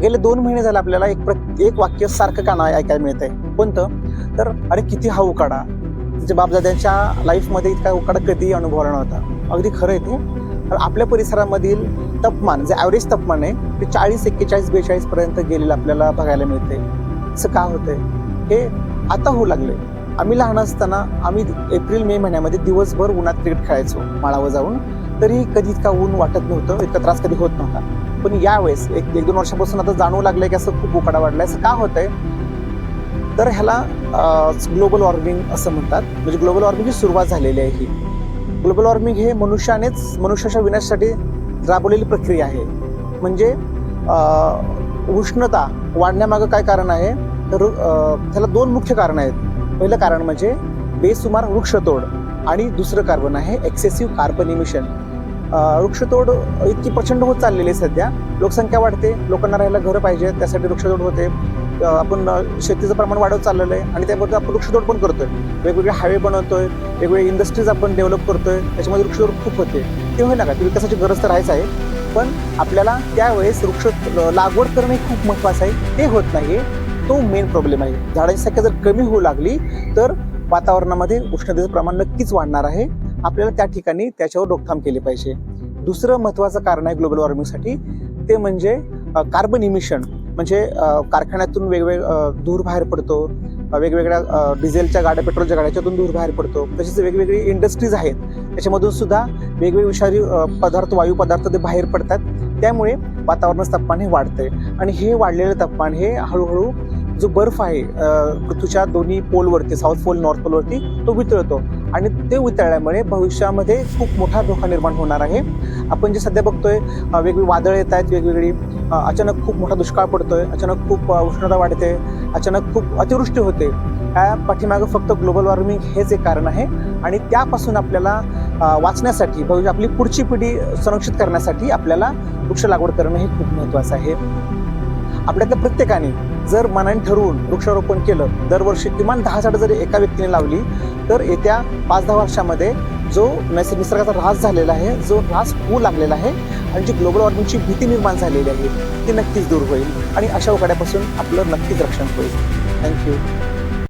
गेले दोन महिने झाले आपल्याला एक प्र एक वाक्य सारखं काना ऐकायला मिळत आहे कोणतं? तर अरे किती हा उकाडा. म्हणजे बापदाद्यांच्या लाईफमध्ये इतका उकाडा कधीही अनुभवला नव्हता. अगदी खरं आहे ते. तर आपल्या परिसरामधील तापमान जे ॲव्हरेज तापमान आहे ते चाळीस एक्केचाळीस बेचाळीसपर्यंत गेलेलं आपल्याला बघायला मिळते असं का होतंय? हे आता होऊ लागले आम्ही लहान असताना आम्ही एप्रिल मे महिन्यामध्ये दिवसभर उन्हात क्रिकेट खेळायचो माळावर जाऊन. तरी कधी इतका ऊन वाटत नव्हतं इतका त्रास कधी होत नव्हता. पण यावेळेस एक एक दोन वर्षापासून आता जाणवू लागलंय की असं खूप उकाडा वाढलाय. असं का होतंय? तर ह्याला ग्लोबल वॉर्मिंग असं म्हणतात. म्हणजे ग्लोबल वॉर्मिंगची सुरुवात झालेली आहे ही. ग्लोबल वॉर्मिंग हे मनुष्यानेच मनुष्याच्या विनाशासाठी राबवलेली प्रक्रिया आहे. म्हणजे उष्णता वाढण्यामागं काय कारण आहे? तर त्याला दोन मुख्य कारण आहेत. पहिलं कारण म्हणजे बेसुमार वृक्षतोड आणि दुसरं कार्बन आहे एक्सेसिव्ह कार्बन इमिशन वृक्षतोड इतकी प्रचंड होत चाललेली आहे सध्या. लोकसंख्या वाढते लोकांना राहायला घरं पाहिजे त्यासाठी वृक्षतोड होते. आपण शेतीचं प्रमाण वाढवत चाललेलं आहे आणि त्याबद्दल आपण वृक्षतोड पण करतोय. वेगवेगळे हायवे बनवतोय वेगवेगळे इंडस्ट्रीज आपण डेव्हलप करतोय त्याच्यामध्ये वृक्षतोड खूप होते. ते होईल ना का विकासाची गरज तर आहेच आहे. पण आपल्याला त्यावेळेस वृक्ष लागवड करणे हे खूप महत्त्वाचं आहे. ते होत नाही तो मेन प्रॉब्लेम आहे. झाडांची संख्या जर कमी होऊ लागली तर वातावरणामध्ये उष्णतेचं प्रमाण नक्कीच वाढणार आहे. आपल्याला त्या ठिकाणी त्याच्यावर रोकथाम केली पाहिजे. दुसरं महत्त्वाचं कारण आहे ग्लोबल वॉर्मिंगसाठी ते म्हणजे कार्बन इमिशन म्हणजे कारखान्यातून वेगवेग धूर बाहेर पडतो. वेगवेगळ्या डिझेलच्या गाड्या पेट्रोलच्या गाड्याच्यातून धूर बाहेर पडतो. तसेच वेगवेगळी इंडस्ट्रीज आहेत. त्याच्यामधून सुद्धा वेगवेगळे विषारी पदार्थ वायू पदार्थ ते बाहेर पडतात. त्यामुळे वातावरणाचं तापमान हे वाढतंय. आणि हे वाढलेलं तापमान हे हळूहळू जो बर्फ आहे पृथ्वीच्या दोन्ही पोलवरती साऊथ पोल नॉर्थ पोलवरती तो वितळतो. आणि ते वितळल्यामुळे भविष्यामध्ये खूप मोठा धोका निर्माण होणार आहे. आपण जे सध्या बघतोय वेगवेगळी वादळं येत आहेत वेगवेगळी अचानक खूप मोठा दुष्काळ पडतोय अचानक खूप उष्णता वाढते अचानक खूप अतिवृष्टी होते. या पाठीमागं फक्त ग्लोबल वॉर्मिंग हेच एक कारण आहे आणि त्यापासून आपल्याला वाचण्यासाठी भविष्य आपली पुढची पिढी संरक्षित करण्यासाठी आपल्याला वृक्ष लागवड करणं हे खूप महत्त्वाचं आहे. आपल्यातल्या प्रत्येकाने जर मनाने ठरवून वृक्षारोपण केलं दरवर्षी किमान दहा झाडं जरी एका व्यक्तीने लावली तर येत्या पाच दहा वर्षामध्ये जो नैसर्गिक निसर्गाचा ऱ्हास झालेला आहे जो ऱ्हास होऊ लागलेला आहे आणि जी ग्लोबल वॉर्मिंगची भीती निर्माण झालेली आहे ती नक्कीच दूर होईल आणि अशा उकाड्यापासून आपलं नक्कीच रक्षण होईल. थँक्यू.